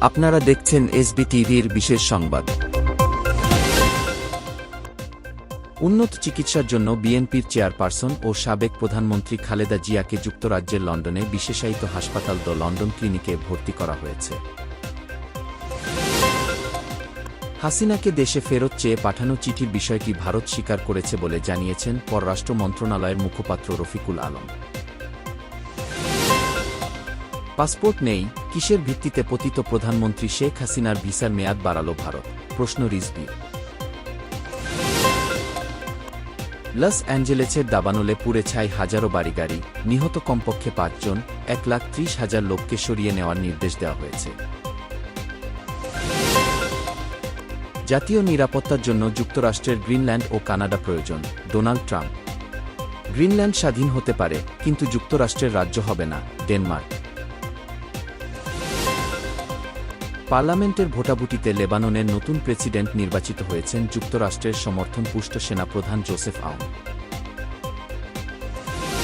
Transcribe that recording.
আপনারা দেখছেন এসবি টিভির বিশেষ সংবাদ। উন্নত চিকিৎসার জন্য বিএনপির চেয়ারপারসন ও সাবেক প্রধানমন্ত্রী খালেদা জিয়াকে যুক্তরাজ্যের লন্ডনে বিশেষায়িত হাসপাতাল দ্য লন্ডন ক্লিনিকে ভর্তি করা হয়েছে। হাসিনাকে দেশে ফেরত চেয়ে পাঠানো চিঠির বিষয়টি ভারত স্বীকার করেছে বলে জানিয়েছেন পররাষ্ট্র মন্ত্রণালয়ের মুখপাত্র রফিকুল আলম। পাসপোর্ট নেই, কিসের ভিত্তিতে পতিত প্রধানমন্ত্রী শেখ হাসিনার ভিসার মেয়াদ বাড়াল ভারত? প্রশ্ন রিজবির লস অ্যাঞ্জেলেসের দাবানলে পুড়ে ছাই হাজারো বাড়িগাড়ি, নিহত কমপক্ষে পাঁচজন, এক লাখ ত্রিশ হাজার লোককে সরিয়ে নেওয়ার নির্দেশ দেওয়া হয়েছে। জাতীয় নিরাপত্তার জন্য যুক্তরাষ্ট্রের গ্রিনল্যান্ড ও কানাডা প্রয়োজন, ডোনাল্ড ট্রাম্প। গ্রিনল্যান্ড স্বাধীন হতে পারে, কিন্তু যুক্তরাষ্ট্রের রাজ্য হবে না, ডেনমার্ক। পার্লামেন্টের ভোটাভুটিতে লেবাননের নতুন প্রেসিডেন্ট নির্বাচিত হয়েছেন যুক্তরাষ্ট্রের সমর্থন পুষ্ট সেনাপ্রধান জোসেফ আউন